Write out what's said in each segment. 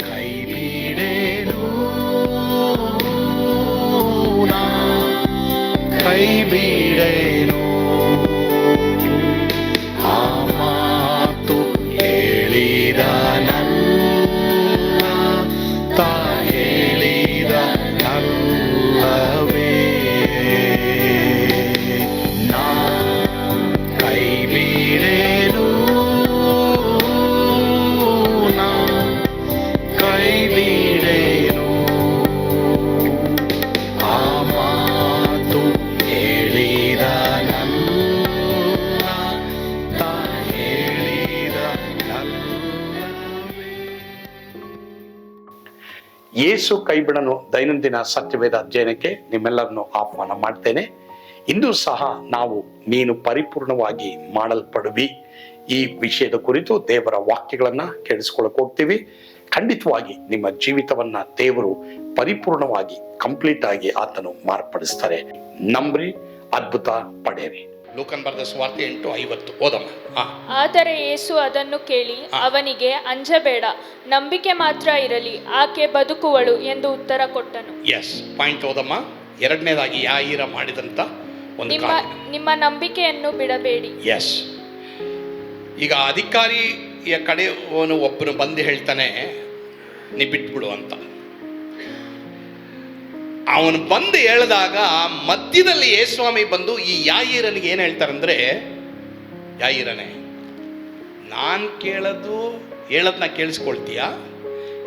ಕೈ ಬಿಡೇನು ಯೇಸು ಕೈಬಿಡನು ದೈನಂದಿನ ಸತ್ಯವೇದ ಅಧ್ಯಯನಕ್ಕೆ ನಿಮ್ಮೆಲ್ಲರನ್ನು ಆಹ್ವಾನ ಮಾಡ್ತೇನೆ. ಇಂದು ಸಹ ನಾವು ನೀನು ಪರಿಪೂರ್ಣವಾಗಿ ಮಾಡಲ್ಪಡುವಿ. ಈ ವಿಷಯದ ಕುರಿತು ದೇವರ ವಾಕ್ಯಗಳನ್ನ ಕೇಳಿಸ್ಕೊಳಕ್ ಹೋಗ್ತೀವಿ. ಖಂಡಿತವಾಗಿ ನಿಮ್ಮ ಜೀವಿತವನ್ನ ದೇವರು ಪರಿಪೂರ್ಣವಾಗಿ, ಕಂಪ್ಲೀಟ್ ಆಗಿ ಆತನು ಮಾರ್ಪಡಿಸ್ತಾರೆ. ನಂಬ್ರಿ, ಅದ್ಭುತ, ಪಡೆಯಿರಿ. ಲೋಕನ್ ಬರೆದ ಸ್ವಾರ್ಥ ಎಂಟು ಐವತ್ತು. ಓದಮ್ಮ. ಆದರೆ ಯೇಸು ಅದನ್ನು ಕೇಳಿ ಅವನಿಗೆ ಅಂಜಬೇಡ ನಂಬಿಕೆ ಮಾತ್ರ ಇರಲಿ ಆಕೆ ಬದುಕುವಳು ಎಂದು ಉತ್ತರ ಕೊಟ್ಟನು. ಎಸ್ ಪಾಯಿಂಟ್ ಓದಮ್ಮ. ಎರಡನೇದಾಗಿ ಯಾಯಿರ ಮಾಡಿದಂತ ಒಂದು ನಿಮ್ಮ ನಿಮ್ಮ ನಂಬಿಕೆಯನ್ನು ಬಿಡಬೇಡಿ. ಎಸ್ ಈಗ ಅಧಿಕಾರಿಯ ಕಡೆ ಒಬ್ಬನು ಬಂದು ಹೇಳ್ತಾನೆ ನೀ ಬಿಟ್ಬಿಡು ಅಂತ. ಅವನು ಬಂದು ಹೇಳಿದಾಗ ಮಧ್ಯದಲ್ಲಿ ಯೇಸ್ವಾಮಿ ಬಂದು ಈ ಯಾಯಿರನಿಗೆ ಏನು ಹೇಳ್ತಾರಂದ್ರೆ, ಯಾಯಿರನೆ, ನಾನು ಕೇಳೋದು ಹೇಳೋದನ್ನ ಕೇಳಿಸ್ಕೊಳ್ತೀಯಾ?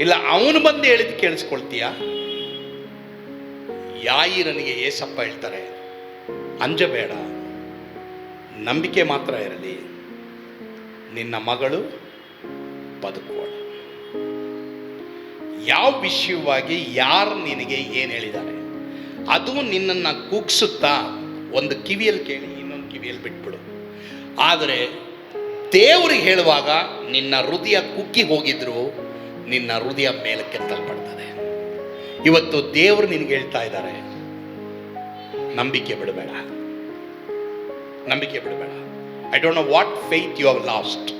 ಇಲ್ಲ, ಅವನು ಬಂದು ಹೇಳಿದ ಕೇಳಿಸ್ಕೊಳ್ತೀಯಾ? ಯಾಯಿರನಿಗೆ ಏಸಪ್ಪ ಹೇಳ್ತಾರೆ ಅಂಜಬೇಡ ನಂಬಿಕೆ ಮಾತ್ರ ಇರಲಿ. ನಿನ್ನ ಮಗಳು ಬದುಕುವಳು. ಯಾವ ವಿಷಯವಾಗಿ ಯಾರು ನಿನಗೆ ಏನು ಹೇಳಿದ್ದಾರೆ? ಅದು ನಿನ್ನನ್ನು ಕುಗ್ಸುತ್ತಾ? ಒಂದು ಕಿವಿಯಲ್ಲಿ ಕೇಳಿ, ಇನ್ನೊಂದು ಕಿವಿಯಲ್ಲಿ ಬಿಟ್ಬಿಡು. ಆದರೆ ದೇವರಿಗೆ ಹೇಳುವಾಗ ನಿನ್ನ ಹೃದಯ ಕುಕ್ಕಿ ಹೋಗಿದ್ರು ನಿನ್ನ ಹೃದಯ ಮೇಲಕ್ಕೆತ್ತಲ್ಪಡ್ತದೆ ಇವತ್ತು ದೇವರು ನಿನಗೆ ಹೇಳ್ತಾ ಇದ್ದಾರೆ, ನಂಬಿಕೆ ಬಿಡಬೇಡ. ನಂಬಿಕೆ ಬಿಡಬೇಡ. I don't know what faith you have lost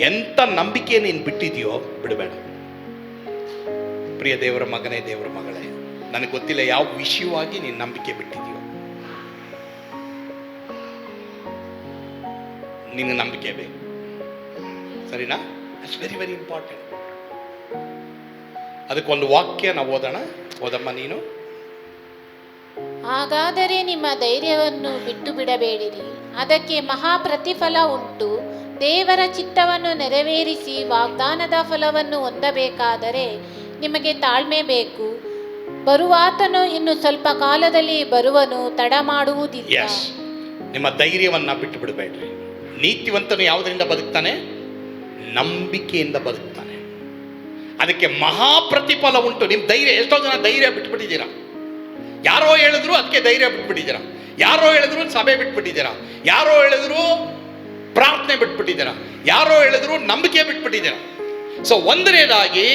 ಎಂಥ ನಂಬಿಕೆ ನೀನು ಬಿಟ್ಟಿದೆಯೋ ಬಿಡಬೇಡ. ಪ್ರಿಯ ದೇವರ ಮಗನೇ, ದೇವರ ಮಗಳೇ, ನನಗೆ ಗೊತ್ತಿಲ್ಲ ಯಾವ ವಿಷಯವಾಗಿ ನೀನು ನಂಬಿಕೆ ಬಿಟ್ಟಿದ್ದೀಯ ನಿನ್ನ ನಂಬಿಕೆ ಬೇಕು ಸರಿನಾ? ಇಟ್ಸ್ ವೆರಿ ವೆರಿ ಇಂಪಾರ್ಟೆಂಟ್ ಅದಕ್ಕೊಂದು ವಾಕ್ಯ ನಾವು ಓದೋಣ. ಓದಮ್ಮ ನೀನು? ಹಾಗಾದರೆ ನಿಮ್ಮ ಧೈರ್ಯವನ್ನು ಬಿಟ್ಟು ಬಿಡಬೇಡಿರಿ. ಅದಕ್ಕೆ ಮಹಾ ಪ್ರತಿಫಲ ಉಂಟು. ದೇವರ ಚಿತ್ತವನ್ನು ನೆರವೇರಿಸಿ ವಾಗ್ದಾನದ ಫಲವನ್ನು ಹೊಂದಬೇಕಾದರೆ ನಿಮಗೆ ತಾಳ್ಮೆ ಬೇಕು. ಬರುವಾತನು ಇನ್ನು ಸ್ವಲ್ಪ ಕಾಲದಲ್ಲಿ ಬರುವನು, ತಡ ಮಾಡುವುದಿಲ್ಲ. ನಿಮ್ಮ ಧೈರ್ಯವನ್ನ ಬಿಟ್ಟು ಬಿಡಬೇಡ್ರಿ ನೀತಿವಂತನು ಯಾವುದರಿಂದ ಬದುಕ್ತಾನೆ? ನಂಬಿಕೆಯಿಂದ ಬದುಕ್ತಾನೆ. ಅದಕ್ಕೆ ಮಹಾ ಪ್ರತಿಫಲ ಉಂಟು. ನಿಮ್ಮ ಧೈರ್ಯ, ಎಷ್ಟೋ ಜನ ಧೈರ್ಯ ಬಿಟ್ಬಿಟ್ಟಿದ್ದೀರಾ? ಯಾರೋ ಹೇಳಿದ್ರು ಅದಕ್ಕೆ ಧೈರ್ಯ ಬಿಟ್ಬಿಟ್ಟಿದ್ದೀರಾ? ಯಾರೋ ಹೇಳಿದ್ರು ಸಭೆ ಬಿಟ್ಬಿಟ್ಟಿದ್ದೀರಾ? ಯಾರೋ ಹೇಳಿದ್ರು ಪ್ರಾರ್ಥನೆ ಬಿಟ್ಬಿಟ್ಟಿದ್ದೀರಾ? ಯಾರೋ ಹೇಳಿದ್ರು ನಂಬಿಕೆ ಬಿಟ್ಬಿಟ್ಟಿದ್ದೀರಾ? ಸೊ ಒಂದನೇದಾಗಿ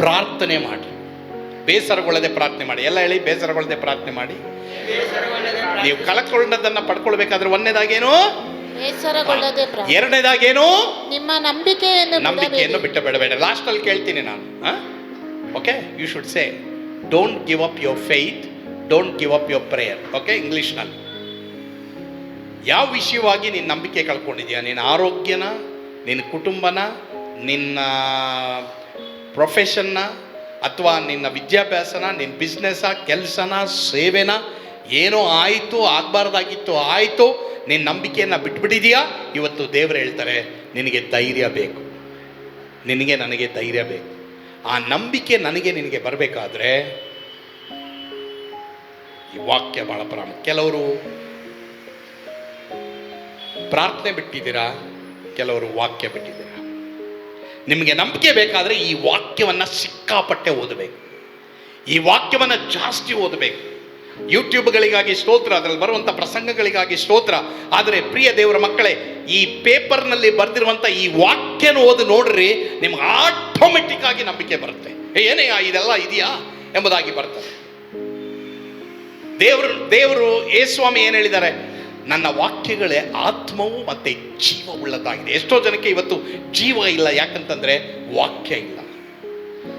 ಪ್ರಾರ್ಥನೆ ಮಾಡಿ. ಬೇಸರಗೊಳ್ಳದೆ ಪ್ರಾರ್ಥನೆ ಮಾಡಿ. ಎಲ್ಲ ಹೇಳಿ ಬೇಸರಗೊಳ್ಳದೆ ಪ್ರಾರ್ಥನೆ ಮಾಡಿ. ನೀವು ಕಳಕೊಂಡದನ್ನ ಪಡ್ಕೊಳ್ಬೇಕಾದ್ರೆ ಒಂದನೇದಾಗೇನು ಎರಡನೇದಾಗೇನು ನಿಮ್ಮ ನಂಬಿಕೆಯನ್ನು ನಂಬಿಕೆಯನ್ನು ಬಿಟ್ಟು ಬಿಡಬೇಡ. ಲಾಸ್ಟ್ ಅಲ್ಲಿ ಕೇಳ್ತೀನಿ ನಾನು. Okay you should say don't give up your faith don't give up your prayer okay ಇಂಗ್ಲಿಷ್ನಲ್ಲಿ ಯಾವ ವಿಷಯವಾಗಿ ನೀನು ನಂಬಿಕೆ ಕಳ್ಕೊಂಡಿದ್ಯಾ? ನಿನ್ನ ಆರೋಗ್ಯನ ನಿನ್ನ ಕುಟುಂಬನ ನಿನ್ನ ಪ್ರೊಫೆಷನ್ನ ಅಥವಾ ನಿನ್ನ ವಿದ್ಯಾಭ್ಯಾಸನ ನಿನ್ನ ಬಿಸ್ನೆಸ್ಸ ಕೆಲಸನ, ಸೇವೆನ ಏನೋ ಆಯಿತು, ಆಗಬಾರ್ದಾಗಿತ್ತು, ಆಯಿತು ನಿನ್ನ ನಂಬಿಕೆಯನ್ನು ಬಿಟ್ಬಿಟ್ಟಿದೀಯಾ? ಇವತ್ತು ದೇವರು ಹೇಳ್ತಾರೆ, ನಿನಗೆ ಧೈರ್ಯ ಬೇಕು. ನಿನಗೆ ನನಗೆ ಧೈರ್ಯ ಬೇಕು. ಆ ನಂಬಿಕೆ ನನಗೆ ನಿನಗೆ ಬರಬೇಕಾದ್ರೆ ಈ ವಾಕ್ಯ ಬಹಳ ಪ್ರಾಮುಖ್ಯ. ಕೆಲವರು ಪ್ರಾರ್ಥನೆ ಬಿಟ್ಟಿದ್ದೀರಾ? ಕೆಲವರು ವಾಕ್ಯ ಬಿಟ್ಟಿದ್ದೀರಾ. ನಿಮಗೆ ನಂಬಿಕೆ ಬೇಕಾದರೆ ಈ ವಾಕ್ಯವನ್ನು ಸಿಕ್ಕಾಪಟ್ಟೆ ಓದಬೇಕು. ಈ ವಾಕ್ಯವನ್ನು ಜಾಸ್ತಿ ಓದಬೇಕು. ಯೂಟ್ಯೂಬ್ಗಳಿಗಾಗಿ ಸ್ತೋತ್ರ, ಅದರಲ್ಲಿ ಬರುವಂಥ ಪ್ರಸಂಗಗಳಿಗಾಗಿ ಸ್ತೋತ್ರ. ಆದರೆ ಪ್ರಿಯ ದೇವರ ಮಕ್ಕಳೇ, ಈ ಪೇಪರ್ನಲ್ಲಿ ಬರೆದಿರುವಂಥ ಈ ವಾಕ್ಯನ ಓದಿ ನೋಡ್ರಿ, ನಿಮ್ಗೆ ಆಟೋಮೆಟಿಕ್ ಆಗಿ ನಂಬಿಕೆ ಬರುತ್ತೆ. ಏನೇ, ಇದೆಲ್ಲ ಇದೆಯಾ ಎಂಬುದಾಗಿ ಬರ್ತದೆ. ದೇವರು ದೇವರು ಏ ಸ್ವಾಮಿ ಏನು ಹೇಳಿದ್ದಾರೆ? ನನ್ನ ವಾಕ್ಯಗಳೇ ಆತ್ಮವು ಮತ್ತು ಜೀವವುಳ್ಳದಾಗಿದೆ ಎಷ್ಟೋ ಜನಕ್ಕೆ ಇವತ್ತು ಜೀವ ಇಲ್ಲ, ಯಾಕಂತಂದರೆ ವಾಕ್ಯ ಇಲ್ಲ.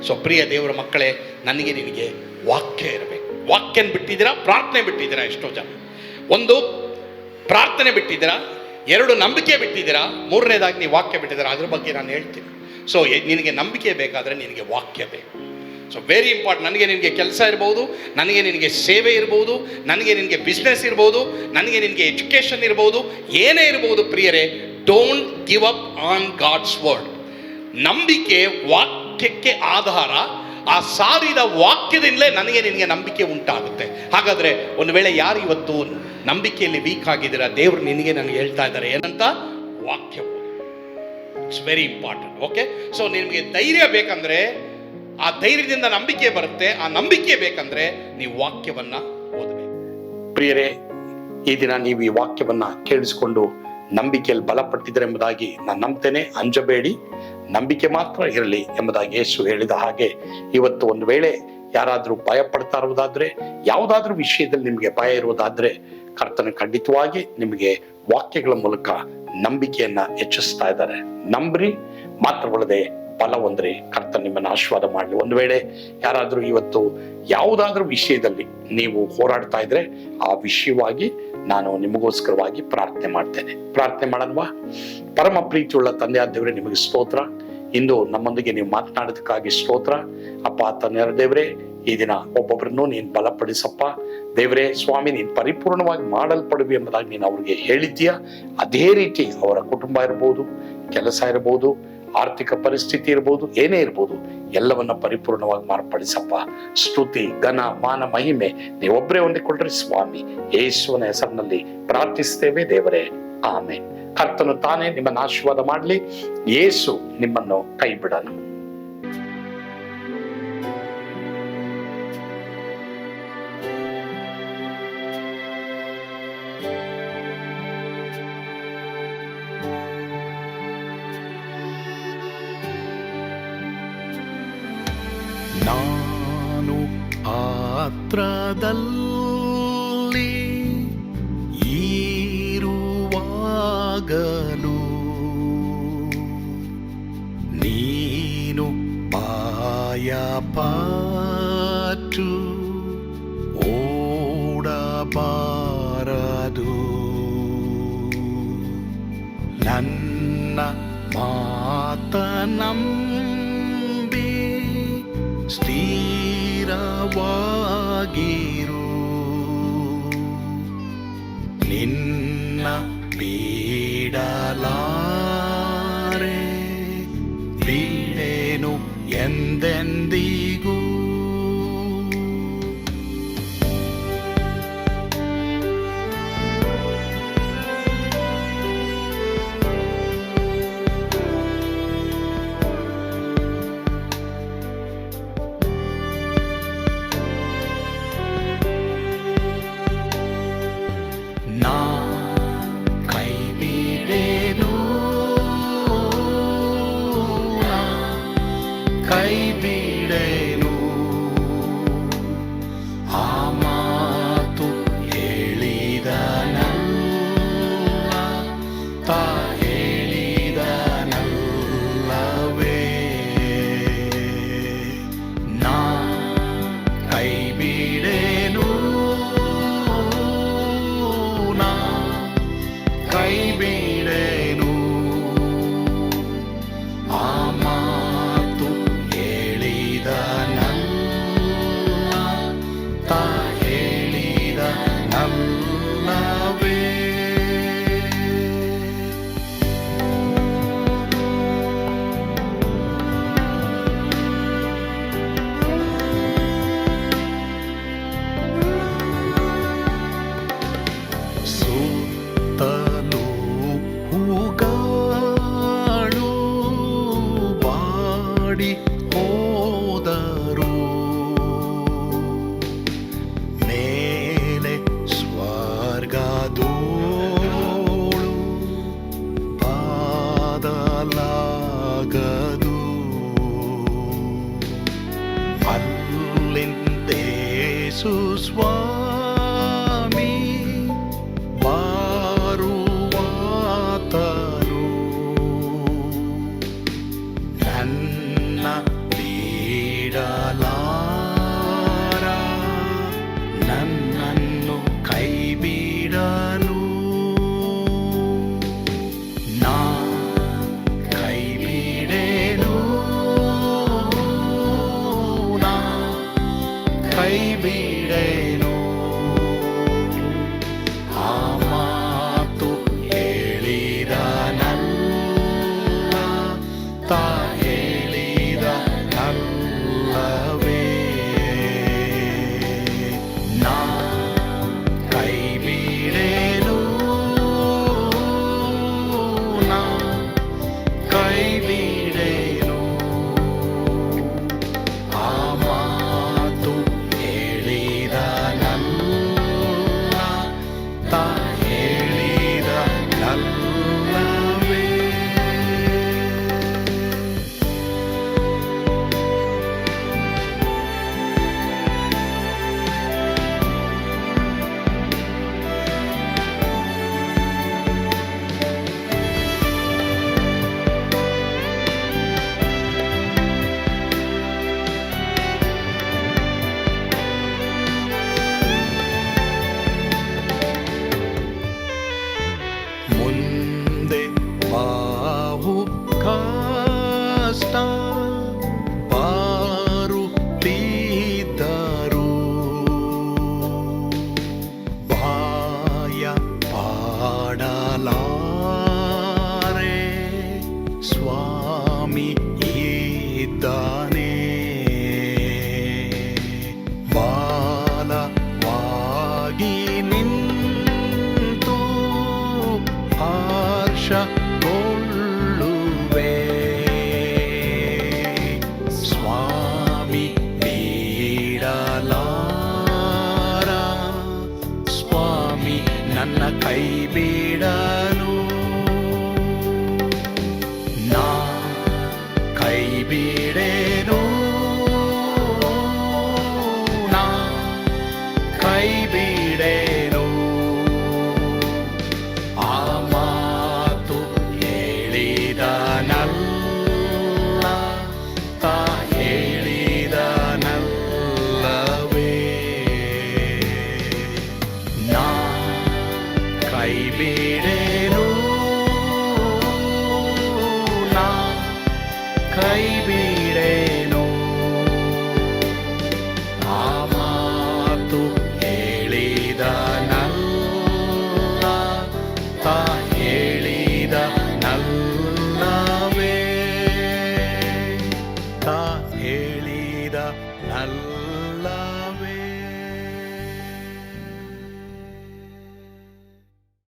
ಸೊ ಪ್ರಿಯ ದೇವರ ಮಕ್ಕಳೇ, ನನಗೆ ನಿನಗೆ ವಾಕ್ಯ ಇರಬೇಕು. ವಾಕ್ಯನ ಬಿಟ್ಟಿದ್ದೀರಾ, ಪ್ರಾರ್ಥನೆ ಬಿಟ್ಟಿದ್ದೀರಾ ಎಷ್ಟೋ ಜನ? ಒಂದು, ಪ್ರಾರ್ಥನೆ ಬಿಟ್ಟಿದ್ದೀರಾ, ಎರಡು, ನಂಬಿಕೆ ಬಿಟ್ಟಿದ್ದೀರಾ, ಮೂರನೇದಾಗಿ ನೀವು ವಾಕ್ಯ ಬಿಟ್ಟಿದ್ದೀರಾ, ಅದ್ರ ಬಗ್ಗೆ ನಾನು ಹೇಳ್ತೀನಿ. ಸೊ ನಿನಗೆ ನಂಬಿಕೆ ಬೇಕಾದರೆ ನಿನಗೆ ವಾಕ್ಯ ಬೇಕು. ಸೊ ವೆರಿ ಇಂಪಾರ್ಟೆಂಟ್ ನನಗೆ ನಿನಗೆ ಕೆಲಸ ಇರ್ಬೋದು, ನನಗೆ ನಿನಗೆ ಸೇವೆ ಇರ್ಬೋದು, ನನಗೆ ನಿನಗೆ ಬಿಸ್ನೆಸ್ ಇರ್ಬೋದು, ನನಗೆ ನಿನಗೆ ಎಜುಕೇಷನ್ ಇರ್ಬೋದು, ಏನೇ ಇರ್ಬೋದು ಪ್ರಿಯರೇ don't give up on God's word ನಂಬಿಕೆ ವಾಕ್ಯಕ್ಕೆ ಆಧಾರ, ಆ ಸಾರಿದ ವಾಕ್ಯದಿಂದಲೇ ನನಗೆ ನಿನಗೆ ನಂಬಿಕೆ ಉಂಟಾಗುತ್ತೆ. ಹಾಗಾದರೆ ಒಂದು ವೇಳೆ ಯಾರು ಇವತ್ತು ನಂಬಿಕೆಯಲ್ಲಿ ವೀಕ್ ಆಗಿದ್ದೀರಾ, ದೇವರು ನಿನಗೆ ನನಗೆ ಹೇಳ್ತಾ ಇದ್ದಾರೆ, ಏನಂತ? ವಾಕ್ಯ it's very important okay so ನಿಮಗೆ ಧೈರ್ಯ ಬೇಕಂದ್ರೆ ಆ ಧೈರ್ಯದಿಂದ ನಂಬಿಕೆ ಬರುತ್ತೆ. ಆ ನಂಬಿಕೆ ಬೇಕಂದ್ರೆ ನೀವು ವಾಕ್ಯವನ್ನ ಓದಬೇಕು. ಪ್ರಿಯರೇ, ಈ ದಿನ ನೀವು ಈ ವಾಕ್ಯವನ್ನ ಕೇಳಿಸಿಕೊಂಡು ನಂಬಿಕೆಯಲ್ಲಿ ಬಲಪಟ್ಟಿದ್ರೆ ಎಂಬುದಾಗಿ ನಾನು ನಂಬ್ತೇನೆ. ಅಂಜಬೇಡಿ. ನಂಬಿಕೆ ಮಾತ್ರ ಇರಲಿ ಎಂಬುದಾಗಿ ಯೇಸು ಹೇಳಿದ ಹಾಗೆ ಇವತ್ತು ಒಂದು ವೇಳೆ ಯಾರಾದರೂ ಭಯ ಪಡ್ತಾ ಇರುವುದಾದ್ರೆ, ಯಾವುದಾದ್ರೂ ವಿಷಯದಲ್ಲಿ ನಿಮಗೆ ಭಯ ಇರುವುದಾದ್ರೆ ಕರ್ತನ ಖಂಡಿತವಾಗಿ ನಿಮಗೆ ವಾಕ್ಯಗಳ ಮೂಲಕ ನಂಬಿಕೆಯನ್ನ ಹೆಚ್ಚಿಸ್ತಾ ಇದ್ದಾರೆ. ನಂಬ್ರಿ ಮಾತ್ರವಲ್ಲದೆ ಬಲ ಹೊಂದ್ರಿ ಕರ್ತ ನಿಮ್ಮನ್ನು ಆಶೀರ್ವಾದ ಮಾಡಲಿ. ಒಂದು ವೇಳೆ ಯಾರಾದರೂ ಇವತ್ತು ಯಾವುದಾದ್ರೂ ವಿಷಯದಲ್ಲಿ ನೀವು ಹೋರಾಡ್ತಾ ಇದ್ರೆ ಆ ವಿಷಯವಾಗಿ ನಾನು ನಿಮಗೋಸ್ಕರವಾಗಿ ಪ್ರಾರ್ಥನೆ ಮಾಡ್ತೇನೆ. ಪ್ರಾರ್ಥನೆ ಮಾಡೋಣವಾ ಪರಮ ಪ್ರೀತಿಯುಳ್ಳ ತಂದೆಯ ದೇವರೇ, ನಿಮಗೆ ಸ್ತೋತ್ರ. ಇಂದು ನಮ್ಮೊಂದಿಗೆ ನೀವು ಮಾತನಾಡೋದಕ್ಕಾಗಿ ಸ್ತೋತ್ರ. ಅಪ್ಪ ತಂದೆಯ ದೇವರೇ, ಈ ದಿನ ಒಬ್ಬೊಬ್ಬರನ್ನು ನೀನು ಬಲಪಡಿಸಪ್ಪ. ದೇವರೇ, ಸ್ವಾಮಿ, ನೀನು ಪರಿಪೂರ್ಣವಾಗಿ ಮಾಡಲ್ಪಡುವೆ ಎಂಬುದಾಗಿ ನೀನು ಅವ್ರಿಗೆ ಹೇಳಿದ್ದೀಯ? ಅದೇ ರೀತಿ ಅವರ ಕುಟುಂಬ ಇರ್ಬೋದು, ಕೆಲಸ ಇರ್ಬೋದು ಆರ್ಥಿಕ ಪರಿಸ್ಥಿತಿ ಇರ್ಬೋದು, ಏನೇ ಇರ್ಬೋದು, ಎಲ್ಲವನ್ನ ಪರಿಪೂರ್ಣವಾಗಿ ಮಾರ್ಪಡಿಸಪ್ಪ. ಸ್ತುತಿ, ಘನ, ಮಾನ, ಮಹಿಮೆ, ನೀವೊಬ್ಬರೇ ಹೊಂದಿಕೊಳ್ಳ್ರಿ ಸ್ವಾಮಿ. ಯೇಸುವನ ಹೆಸರಿನಲ್ಲಿ ಪ್ರಾರ್ಥಿಸ್ತೇವೆ ದೇವರೇ. ಆಮೆ ಕರ್ತನು ತಾನೇ ನಿಮ್ಮನ್ನು ಆಶೀರ್ವಾದ ಮಾಡಲಿ. ಯೇಸು ನಿಮ್ಮನ್ನು ಕೈ ಪಾಯ ಪಾಟು ಓಡಬಾರದು ನನ್ನ ಮಾತನಂಬಿ ಸ್ಥಿರವಾಗಿರು Russia. ಕೈ